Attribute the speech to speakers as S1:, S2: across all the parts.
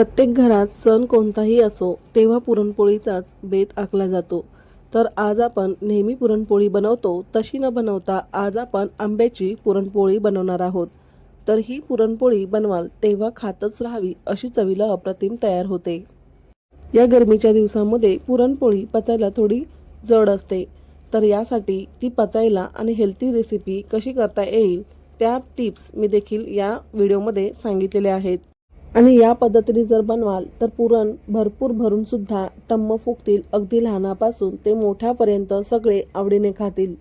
S1: प्रत्येक घरात सण कोणताही असो तेव्हा पुरणपोळीचाच बेत आखला जातो. तर आज आपण नेहमी पुरणपोळी बनवतो तशी न बनवता आज आपण आंब्याची पुरणपोळी बनवणार आहोत. तर ही पुरणपोळी बनवाल तेव्हा खातच राहावी अशी चवीला अप्रतिम तयार होते. या गरमीच्या दिवसामध्ये पुरणपोळी पचायला थोडी जड असते. तर यासाठी ती पचायला आणि हेल्थी रेसिपी कशी करता येईल त्या टिप्स मी देखील या व्हिडिओमध्ये सांगितलेल्या आहेत. आणि या पद्धतीने जर बनवाल तर पुरण भरपूर भरून सुद्धा टम्म फुगतील. अगदी लहानापासून ते मोठ्यापर्यंत सगळे आवडीने खातील.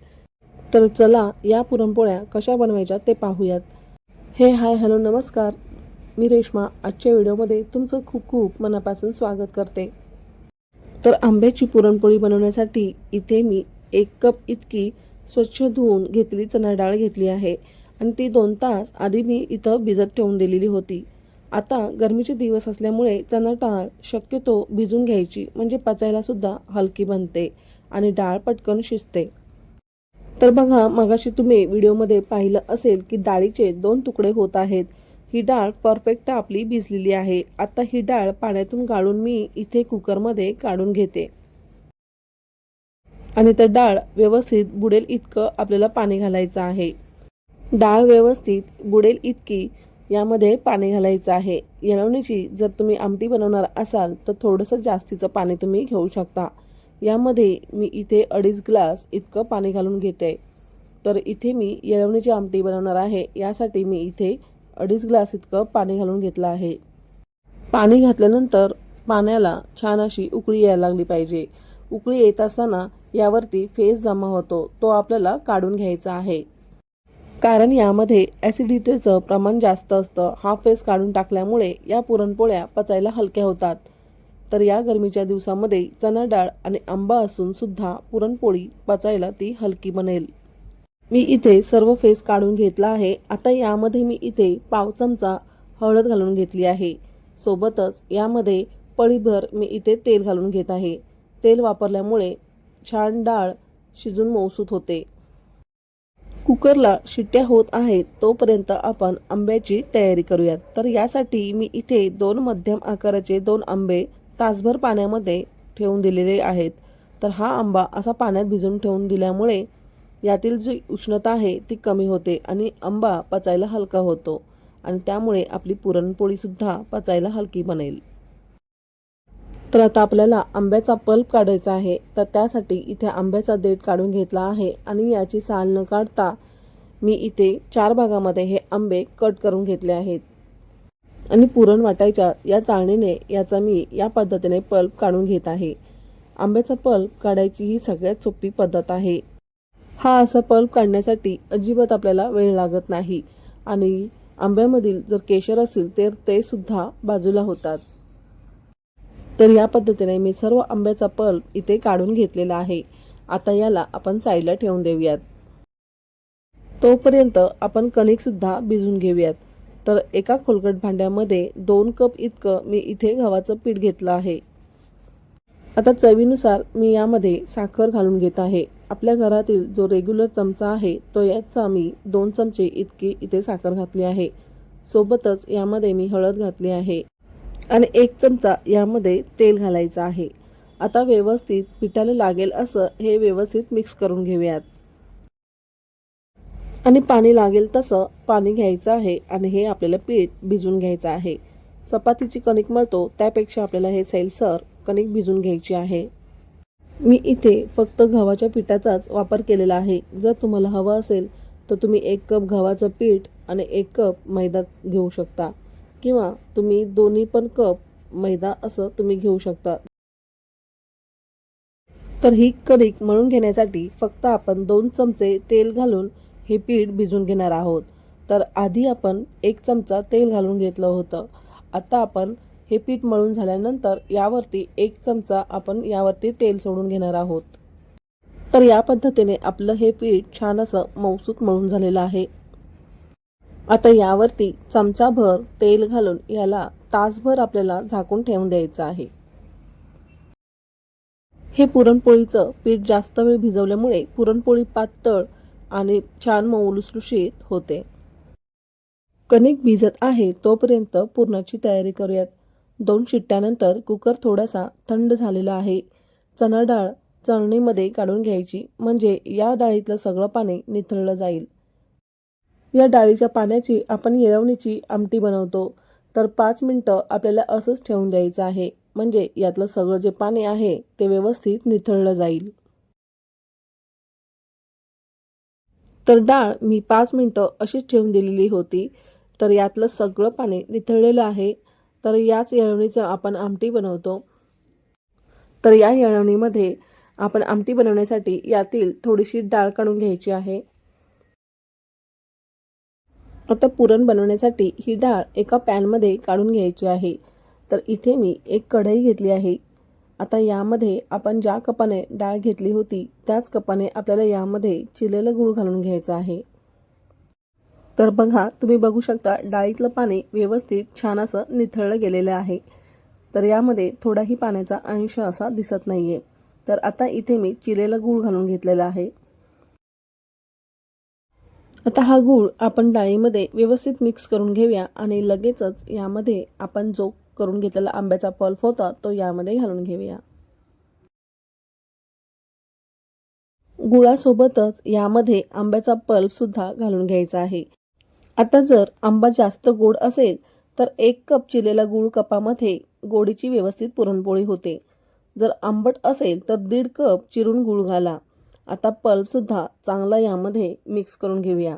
S1: तर चला या पुरणपोळ्या कशा बनवायच्या ते पाहूयात. हे हाय हॅलो नमस्कार. मी रेश्मा. आजच्या व्हिडिओमध्ये तुमचं खूप खूप मनापासून स्वागत करते. तर आंब्याची पुरणपोळी बनवण्यासाठी इथे मी एक कप इतकी स्वच्छ धुवून घेतली चणा डाळ घेतली आहे. आणि ती दोन तास आधी मी इथं भिजत ठेवून दिलेली होती. आता गरमीचे दिवस असल्यामुळे चणा डाळ शक्यतो भिजून घ्यायची म्हणजे पचायला सुद्धा हलकी बनते आणि डाळ पटकन शिजते. तर बघा मगाशी तुम्ही व्हिडिओमध्ये पाहिलं असेल की डाळीचे दोन तुकडे होत आहेत. ही डाळ परफेक्ट आपली भिजलेली आहे. आता ही डाळ पाण्यातून गाळून मी इथे कुकरमध्ये काढून घेते. आणि तर डाळ व्यवस्थित बुडेल इतकं आपल्याला पाणी घालायचं आहे. डाळ व्यवस्थित बुडेल इतकी यामध्ये पाणी घालायचं आहे. येळवणीची जर तुम्ही आमटी बनवणार असाल तर थोडंसं जास्तीचं पाणी तुम्ही घेऊ शकता. यामध्ये मी इथे अडीच ग्लास इतकं पाणी घालून घेते. तर इथे मी येळवणीची आमटी बनवणार आहे. यासाठी मी इथे अडीच ग्लास इतकं पाणी घालून घेतलं आहे. पाणी घातल्यानंतर पाण्याला छान अशी उकळी यायला लागली पाहिजे. उकळी येत असताना यावरती फेस जमा होतो. तो आपल्याला काढून घ्यायचा आहे. कारण यामध्ये ॲसिडिटीचं प्रमाण जास्त असतं. हा फेस काढून टाकल्यामुळे या पुरणपोळ्या पचायला हलक्या होतात. तर या गरमीच्या दिवसामध्ये चणा डाळ आणि आंबा असून सुद्धा पुरणपोळी पचायला ती हलकी बनेल. मी इथे सर्व फेस काढून घेतला आहे. आता यामध्ये मी इथे पाव चमचा हळद घालून घेतली आहे. सोबतच यामध्ये पळीभर मी इथे तेल घालून घेत आहे. तेल वापरल्यामुळे छान डाळ शिजून मौसूत होते. कुकरला शिट्ट्या होत आहेत तोपर्यंत आपण आंब्याची तयारी करूयात. तर यासाठी मी इथे दोन मध्यम आकाराचे दोन आंबे तासभर पाण्यामध्ये ठेवून दिलेले आहेत. तर हा आंबा असा पाण्यात भिजून ठेवून दिल्यामुळे यातील जी उष्णता आहे ती कमी होते आणि आंबा पचायला हलका होतो आणि त्यामुळे आपली पुरणपोळीसुद्धा पचायला हलकी बनेल. तर आता आपल्याला आंब्याचा पल्प काढायचा आहे. तर त्यासाठी इथे आंब्याचा देठ काढून घेतला आहे आणि याची साल न काढता मी इथे चार भागामध्ये हे आंबे कट करून घेतले आहेत. आणि पुरण वाटायच्या या चाळणीने याचा मी या पद्धतीने पल्प काढून घेत आहे. आंब्याचा पल्प काढायची ही सगळ्यात सोपी पद्धत आहे. हा असा पल्प काढण्यासाठी अजिबात आपल्याला वेळ लागत नाही आणि आंब्यामधील जर केशर असेल तर ते सुद्धा बाजूला होतात. तर या पद्धतीने मी सर्व आंब्याचा पल्प इथे काढून घेतलेला आहे. आता याला आपण साईडला ठेवून देऊयात. तोपर्यंत आपण कणिकसुद्धा भिजून घेऊयात. तर एका खोलगट भांड्यामध्ये दोन कप इतकं मी इथे गव्हाचं पीठ घेतलं आहे. आता चवीनुसार मी यामध्ये साखर घालून घेत आहे. आपल्या घरातील जो रेग्युलर चमचा आहे तो याचा मी दोन चमचे इतकी इथे साखर घातली आहे. सोबतच यामध्ये मी हळद घातली आहे. आणि एक चमचा यामध्ये तेल घालायचं आहे. आता व्यवस्थित पिठाला लागेल असं हे व्यवस्थित मिक्स करून घेऊयात. आणि पाणी लागेल तसं पाणी घ्यायचं आहे आणि हे आपल्याला पीठ भिजून घ्यायचं आहे. चपातीची कणिक मळतो त्यापेक्षा आपल्याला हे सैलसर कणिक भिजून घ्यायची आहे. मी इथे फक्त गव्हाच्या पिठाचाच वापर केलेला आहे. जर तुम्हाला हवं असेल तर तुम्ही एक कप गव्हाचं पीठ आणि एक कप मैदा घेऊ शकता. किंवा तुम्ही दोन्ही पण कप मैदा असं तुम्ही घेऊ शकता. तर ही कणिक मळून घेण्यासाठी फक्त आपण दोन चमचे तेल घालून हे पीठ भिजून घेणार आहोत. तर आधी आपण एक चमचा तेल घालून घेतलं होतं. आता आपण हे पीठ मळून झाल्यानंतर यावरती एक चमचा आपण यावरती तेल सोडून घेणार आहोत. तर या पद्धतीने आपलं हे पीठ छान असं मौसूत मळून झालेलं आहे. आता यावरती चमचाभर तेल घालून याला तासभर आपल्याला झाकून ठेवून द्यायचं आहे. हे पुरणपोळीचं पीठ जास्त वेळ भिजवल्यामुळे पुरणपोळी पातळ आणि छान मऊ लुसलुशीत होते. कणिक भिजत आहे तोपर्यंत पुरणाची तयारी करूयात. दोन शिट्ट्यानंतर कुकर थोडासा थंड झालेला आहे. चणा डाळ चाळणीमध्ये काढून घ्यायची. म्हणजे या डाळीतलं सगळं पाणी निथळलं जाईल. या डाळीच्या पाण्याची आपण येळवणीची आमटी बनवतो. तर पाच मिनटं आपल्याला असंच ठेवून द्यायचं आहे. म्हणजे यातलं सगळं जे पाणी आहे ते व्यवस्थित निथळलं जाईल. तर डाळ मी पाच मिनटं अशीच ठेवून दिलेली होती. तर यातलं सगळं पाणी निथळलेलं आहे. तर याच येळवणीचं आपण आमटी बनवतो. तर या येळवणीमध्ये आपण आमटी बनवण्यासाठी यातील थोडीशी डाळ काढून घ्यायची आहे. आता पुरण बनवण्यासाठी ही डाळ एका पॅनमध्ये काढून घ्यायची आहे. तर इथे मी एक कढई घेतली आहे. आता यामध्ये आपण ज्या कपाने डाळ घेतली होती त्याच कपाने आपल्याला यामध्ये चिरलेलं गूळ घालून घ्यायचं आहे. तर बघा तुम्ही बघू शकता डाळीतलं पाणी व्यवस्थित छान असं निथळलं गेलेलं आहे. तर यामध्ये थोडाही पाण्याचा अंश असा दिसत नाही आहे तर आता इथे मी चिरलेलं गूळ घालून घेतलेला आहे. आता हा गूळ आपण डाळीमध्ये व्यवस्थित मिक्स करून घेऊया आणि लगेचच यामध्ये आपण जो करून घेतलेला आंब्याचा पल्फ होता तो यामध्ये घालून घेऊया. गुळासोबतच यामध्ये आंब्याचा पल्पसुद्धा घालून घ्यायचा आहे. आता जर आंबा जास्त गोड असेल तर एक कप चिरलेला गूळ कपामध्ये गोडीची व्यवस्थित पुरणपोळी होते. जर आंबट असेल तर दीड कप चिरून गूळ घाला. आता पल्पसुद्धा चांगला यामध्ये मिक्स करून घेऊया.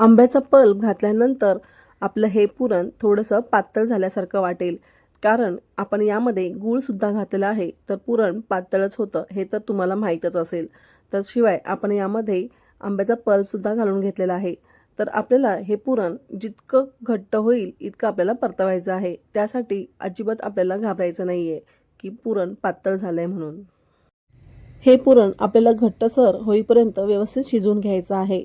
S1: आंब्याचा पल्प घातल्यानंतर आपलं हे पुरण थोडंसं पातळ झाल्यासारखं वाटेल. कारण आपण यामध्ये गूळसुद्धा घातलेला आहे तर पुरण पातळच होतं हे तर तुम्हाला माहीतच असेल. तर शिवाय आपण यामध्ये आंब्याचा पल्पसुद्धा घालून घेतलेला आहे. तर आपल्याला हे पुरण जितकं घट्ट होईल इतकं आपल्याला परतवायचं आहे. त्यासाठी अजिबात आपल्याला घाबरायचं नाही आहे की पुरण पातळ झालं आहे म्हणून. हे पुरण आपल्याला घट्टसर होईपर्यंत व्यवस्थित शिजून घ्यायचं आहे.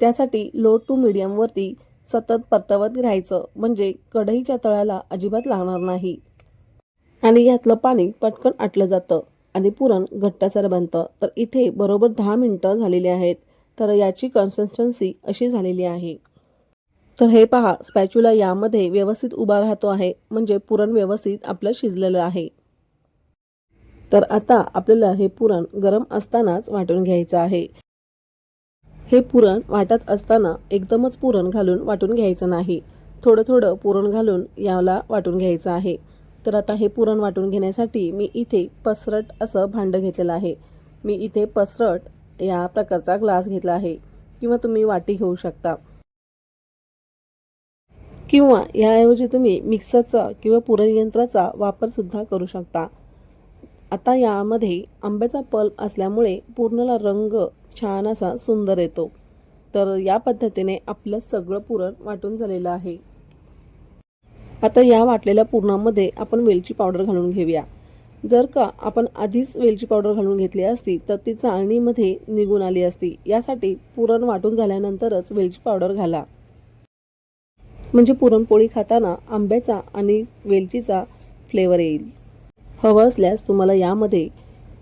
S1: त्यासाठी लो टू मिडियमवरती सतत परतवत राहायचं म्हणजे कढईच्या तळाला अजिबात लागणार नाही. आणि यातलं पाणी पटकन आटलं जातं आणि पुरण घट्टसर बनतं. तर इथे बरोबर दहा मिनटं झालेली आहेत. तर याची कन्सिस्टन्सी अशी झालेली आहे. तर हे पहा स्पॅच्युला यामध्ये व्यवस्थित उभा राहतो आहे. म्हणजे पुरण व्यवस्थित आपलं शिजलेलं आहे. तर आता आपल्याला हे पुरण गरम असतानाच वाटून घ्यायचं आहे. हे पुरण वाटत असताना एकदमच पुरण घालून वाटून घ्यायचं नाही. थोडं थोडं पुरण घालून याला वाटून घ्यायचं आहे. तर आता हे पुरण वाटून घेण्यासाठी मी इथे पसरट असं भांडं घेतलेलं आहे. मी इथे पसरट या प्रकारचा ग्लास घेतला आहे. किंवा तुम्ही वाटी घेऊ शकता. किंवा याऐवजी तुम्ही मिक्सरचा किंवा पुरण यंत्राचा करू शकता. आता यामध्ये आंब्याचा पल्प असल्यामुळे पूर्णला रंग छान असा सुंदर येतो. तर या पद्धतीने आपलं सगळं पुरण वाटून झालेलं आहे. आता या वाटलेल्या पुरणामध्ये आपण वेलची पावडर घालून घेऊया. जर का आपण आधीच वेलची पावडर घालून घेतली असती तर ती चाळणीमध्ये निघून आली असती. यासाठी पुरण वाटून झाल्यानंतरच वेलची पावडर घाला. म्हणजे पुरणपोळी खाताना आंब्याचा आणि वेलचीचा फ्लेवर येईल. हवं असल्यास तुम्हाला यामध्ये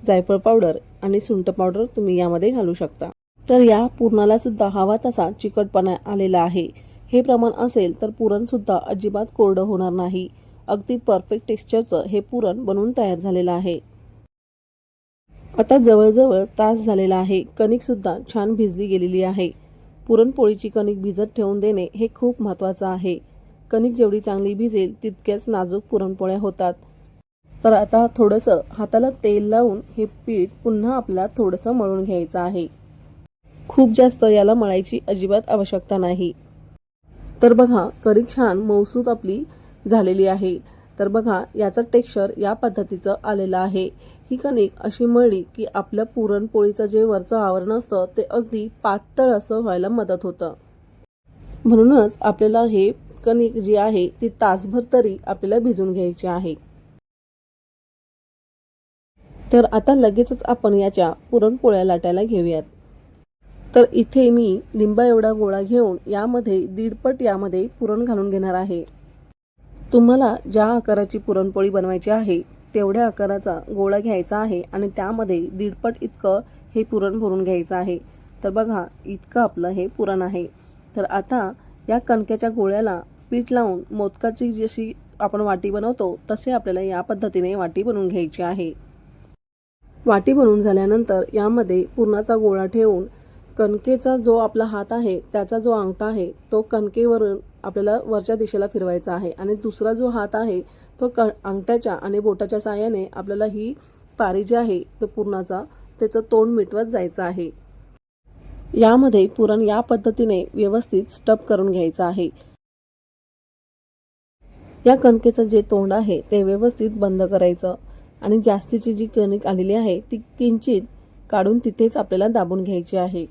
S1: जायफळ पावडर आणि सुंठ पावडर तुम्ही यामध्ये घालू शकता. तर या पुरणाला सुद्धा हवा तसा चिकटपणा आलेला आहे. हे प्रमाण असेल तर पुरणसुद्धा अजिबात कोरडं होणार नाही. अगदी परफेक्ट टेक्स्चरचं हे पुरण बनवून तयार झालेलं आहे. आता जवळजवळ तास झालेला आहे. कणिकसुद्धा छान भिजली गेलेली आहे. पुरणपोळीची कणिक भिजत ठेवून देणे हे खूप महत्त्वाचं आहे. कणिक जेवढी चांगली भिजेल तितक्याच नाजूक पुरणपोळ्या होतात. तर आता थोडंसं हाताला तेल लावून हे पीठ पुन्हा आपला थोडंसं मळून घ्यायचं आहे. खूप जास्त याला मळायची अजिबात आवश्यकता नाही. तर बघा कणिक छान मौसूद आपली झालेली आहे. तर बघा याचं टेक्स्चर या पद्धतीचं आलेलं आहे. ही कणिक अशी मळली की आपल्या पुरणपोळीचं जे वरचं आवरण असतं ते अगदी पातळ असं व्हायला मदत होतं. म्हणूनच आपल्याला हे कणिक जी आहे ती तासभर तरी आपल्याला भिजून घ्यायची आहे. तर आता लगेचच आपण याच्या पुरणपोळ्या लाटायला घेऊयात. तर इथे मी लिंबा एवढा गोळा घेऊन यामध्ये दीडपट यामध्ये पुरण घालून घेणार आहे. तुम्हाला ज्या आकाराची पुरणपोळी बनवायची आहे तेवढ्या आकाराचा गोळा घ्यायचा आहे आणि त्यामध्ये दीडपट इतकं हे पुरण भरून घ्यायचं आहे. तर बघा इतकं आपलं हे पुरण आहे. तर आता या कणक्याच्या गोळ्याला पीठ लावून मोदकाची जशी आपण वाटी बनवतो तसे आपल्याला या पद्धतीने वाटी बनवून घ्यायची आहे. वाटी बनवून झाल्यानंतर यामध्ये पुरणाचा गोळा ठेवून कणकेचा जो आपला हात आहे त्याचा जो अंगठा आहे तो कणकेवरून आपल्याला वरच्या दिशेला फिरवायचा आहे. आणि दुसरा जो हात आहे तो क अंगठ्याच्या आणि बोटाच्या साहाय्याने आपल्याला ही पारी जी आहे तो पुरणाचा त्याचं तोंड मिटवत जायचं आहे. यामध्ये पुरण या पद्धतीने व्यवस्थित स्टप करून घ्यायचं आहे. या कणकेचं जे तोंड आहे ते व्यवस्थित बंद करायचं. आणि जास्तीची जी कणिक आलेली आहे ती किंचित काढून तिथेच आपल्याला दाबून घ्यायची आहे.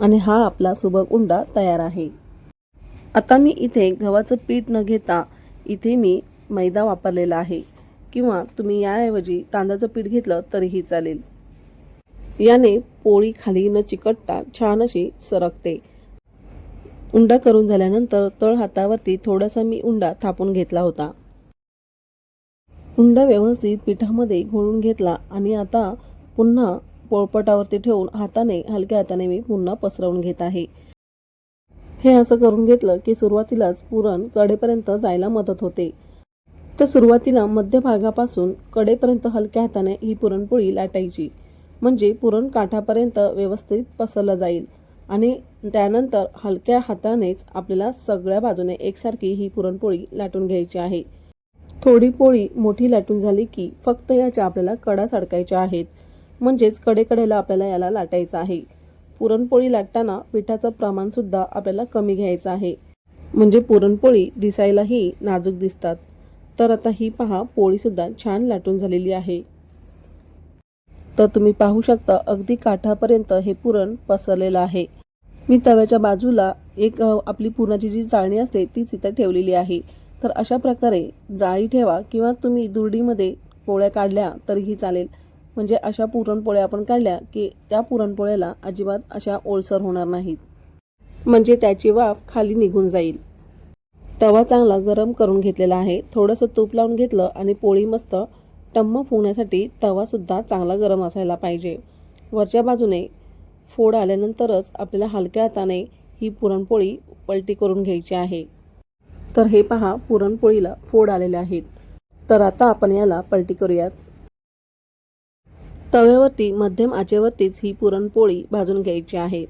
S1: आणि हा आपला सुबक उंडा तयार आहे. आता मी इथे गव्हाचं पीठ न घेता इथे मी मैदा वापरलेला आहे. किंवा तुम्ही याऐवजी तांदळाचं पीठ घेतलं तरीही चालेल. याने पोळी खाली न चिकटता छान अशी सरकते. उंडा करून झाल्यानंतर तळ हातावरती थोडासा मी उंडा थापून घेतला होता. उंडा व्यवस्थित पिठामध्ये घोळून घेतला आणि आता पुन्हा पोळपटावरती ठेवून हाताने हलक्या हाताने मी पुन्हा पसरवून घेत आहे. हे असं करून घेतलं की सुरुवातीलाच पुरण कडेपर्यंत जायला मदत होते. तर सुरुवातीला मध्यभागापासून कडेपर्यंत हलक्या हाताने ही पुरणपोळी लाटायची. म्हणजे पुरण काठापर्यंत व्यवस्थित पसरलं जाईल आणि त्यानंतर हलक्या हातानेच आपल्याला सगळ्या बाजूने एकसारखी ही पुरणपोळी लाटून घ्यायची आहे. थोडी पोळी मोठी लाटून झाली की फक्त याच्या आपल्याला कडा सडकायच्या आहेत म्हणजेच कडेकडेला आपल्याला याला लाटायचं आहे. पुरणपोळी लाटताना पिठाचं प्रमाणसुद्धा आपल्याला कमी घ्यायचं आहे. म्हणजे पुरणपोळी दिसायलाही नाजूक दिसतात. तर आता ही पहा पोळीसुद्धा छान लाटून झालेली आहे. तर तुम्ही पाहू शकता अगदी काठापर्यंत हे पुरण पसरलेलं आहे. मी तव्याच्या बाजूला एक आपली पुरणाची जी चाळणी असते तीच इथं ठेवलेली आहे. तर अशा प्रकारे जाळी ठेवा किंवा तुम्ही दुरडीमध्ये पोळ्या काढल्या तरीही चालेल. म्हणजे अशा पुरणपोळ्या आपण काढल्या की त्या पुरणपोळ्याला अजिबात अशा ओलसर होणार नाहीत. म्हणजे त्याची वाफ खाली निघून जाईल. तवा चांगला गरम करून घेतलेला आहे. थोडंसं तूप लावून घेतलं आणि पोळी मस्त टम्म फुगण्यासाठी तवासुद्धा चांगला गरम असायला पाहिजे. वरच्या बाजूने फोड आल्यानंतरच आपल्याला हलक्या हाताने ही पुरणपोळी पलटी करून घ्यायची आहे. तर हे पहा पुरणपोळीला फोड आलेले आहेत. तर आता आपण याला पलटी करूयात. तव्यावरती मध्यम आचेवरतीच ही पुरणपोळी भाजून घ्यायची आहे.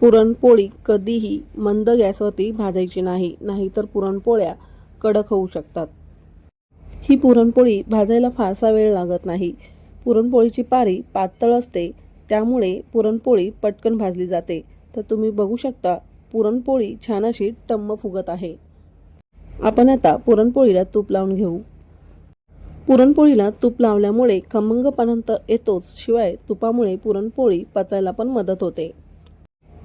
S1: पुरणपोळी कधीही मंद गॅसवरती भाजायची नाही नाहीतर पुरणपोळ्या कडक होऊ शकतात. ही पुरणपोळी भाजायला फारसा वेळ लागत नाही. पुरणपोळीची पारी पातळ असते त्यामुळे पुरणपोळी पटकन भाजली जाते. तर तुम्ही बघू शकता पुरणपोळी छान अशी टम्म फुगत आहे. आपण आता पुरणपोळीला तूप लावून घेऊ. पुरणपोळीला तूप लावल्यामुळे खमंगपणांत येतोच शिवाय तुपामुळे पुरणपोळी पचायला पण मदत होते.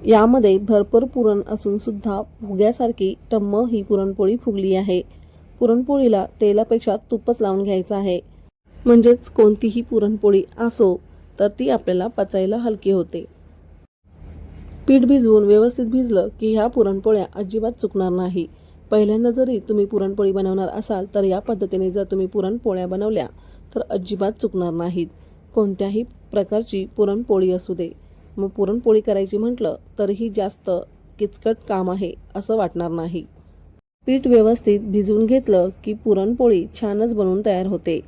S1: यामध्ये भरपूर पुरण असून सुद्धा फुग्यासारखी टम्म ही पुरणपोळी फुगली आहे. पुरणपोळीला तेलापेक्षा तूपच लावून घ्यायचं आहे. म्हणजेच कोणतीही पुरणपोळी असो तर ती आपल्याला पचायला हलकी होते. पीठ भिजवून व्यवस्थित भिजलं की ह्या पुरणपोळ्या अजिबात चुकणार नाही. पहिल्यांदा जरी तुम्ही पुरणपोळी बनवणार असाल तर या पद्धतीने जर तुम्ही पुरणपोळ्या बनवल्या तर अजिबात चुकणार नाहीत. कोणत्याही प्रकारची पुरणपोळी असू दे. मग पुरणपोळी करायची म्हटलं तरीही जास्त किचकट काम आहे असं वाटणार नाही. पीठ व्यवस्थित भिजवून घेतलं की पुरणपोळी छानच बनवून तयार होते.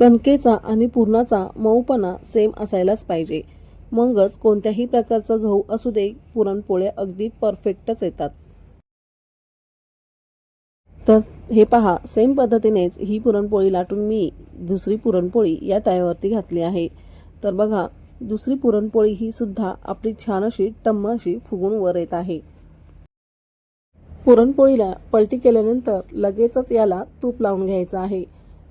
S1: कणकेचा आणि पुरणाचा मऊपणा सेम असायलाच पाहिजे. मगच कोणत्याही प्रकारचं गहू असू दे पुरणपोळ्या अगदी परफेक्टच येतात. तर हे पहा सेम पद्धतीनेच ही पुरणपोळी लाटून मी दुसरी पुरणपोळी या तव्यावरती घातली आहे. तर बघा दुसरी पुरणपोळी ही सुद्धा आपली छान अशी टम्म अशी फुगून वर येत आहे. पुरणपोळीला पलटी केल्यानंतर लगेचच याला तूप लावून घ्यायचं आहे.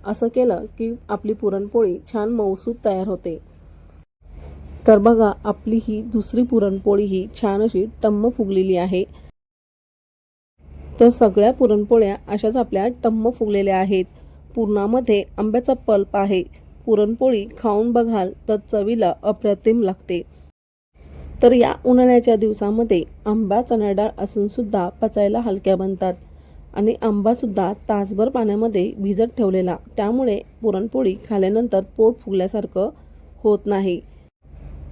S1: असं केलं की आपली पुरणपोळी छान मऊसूत तयार होते. तर बघा आपली ही दुसरी पुरणपोळी ही छान अशी टम्म फुगलेली आहे. तर सगळ्या पुरणपोळ्या अशाच आपल्या टम्म फुगलेल्या आहेत. पुरणामध्ये आंब्याचा पल्प आहे. पुरणपोळी खाऊन बघाल तर चवीला अप्रतिम लागते. तर या उन्हाळ्याच्या दिवसामध्ये आंबा चणाडाळ असूनसुद्धा असून सुद्धा पचायला हलक्या बनतात. आणि आंबासुद्धा तासभर पाण्यामध्ये भिजत ठेवलेला. त्यामुळे पुरणपोळी खाल्यानंतर पोट फुगल्यासारखं होत नाही.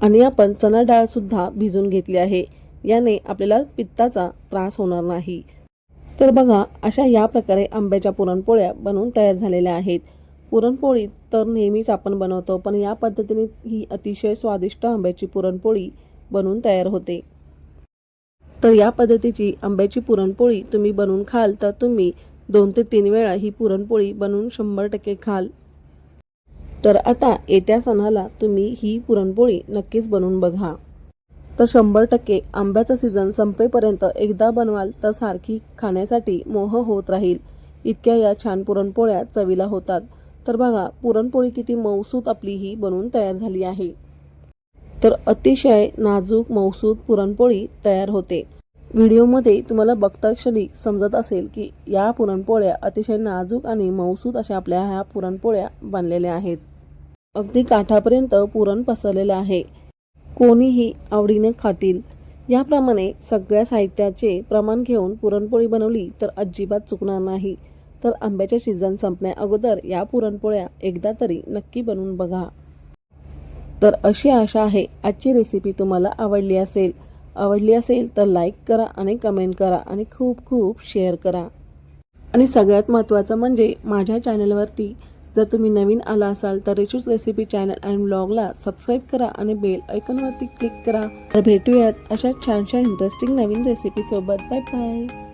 S1: आणि आपण चणा डाळसुद्धा भिजून घेतली आहे. याने आपल्याला पित्ताचा त्रास होणार नाही. तर बघा अशा या प्रकारे आंब्याच्या पुरणपोळ्या बनवून तयार झालेल्या आहेत. पुरणपोळी तर नेहमीच आपण बनवतो पण या पद्धतीने ही अतिशय स्वादिष्ट आंब्याची पुरणपोळी बनवून तयार होते. तर या पद्धतीची आंब्याची पुरणपोळी तुम्ही बनवून खाल तर तुम्ही दोन ते तीन वेळा ही पुरणपोळी बनवून शंभर टक्के खाल. तर आता येत्या सणाला तुम्ही ही पुरणपोळी नक्कीच बनवून बघा. तर शंभर टक्के आंब्याचा सीझन संपेपर्यंत एकदा बनवाल तर सारखी खाण्यासाठी मोह होत राहील. इतक्या या छान पुरणपोळ्या चवीला होतात. तर बघा पुरणपोळी किती मौसूत आपली ही बनवून तयार झाली आहे. तर अतिशय नाजूक मौसूत पुरणपोळी तयार होते. व्हिडिओमध्ये तुम्हाला बघता क्षणी समजत असेल की या पुरणपोळ्या अतिशय नाजूक आणि मौसूत अशा आपल्या ह्या पुरणपोळ्या बनलेल्या आहेत. अगदी काठापर्यंत पुरण पसरलेलं आहे. कोणीही आवडीने खातील. याप्रमाणे सगळ्या साहित्याचे प्रमाण घेऊन पुरणपोळी बनवली तर अजिबात चुकणार नाही. तर आंब्याच्या सीझन संपण्या अगोदर या पुरणपोळ्या एकदा तरी नक्की बनवून बघा. तर अशी आशा आहे आजची रेसिपी तुम्हाला आवडली असेल. आवडली असेल तर लाईक करा आणि कमेंट करा आणि खूप खूप शेअर करा. आणि सगळ्यात महत्त्वाचं म्हणजे माझ्या चॅनलवरती जर तुम्ही नवीन आला असाल तर रिचूज रेसिपी चॅनल आणि ब्लॉगला सबस्क्राईब करा आणि बेल ऐकनवरती क्लिक करा. तर भेटूयात अशा छानशा इंटरेस्टिंग नवीन रेसिपीसोबत बाय बाय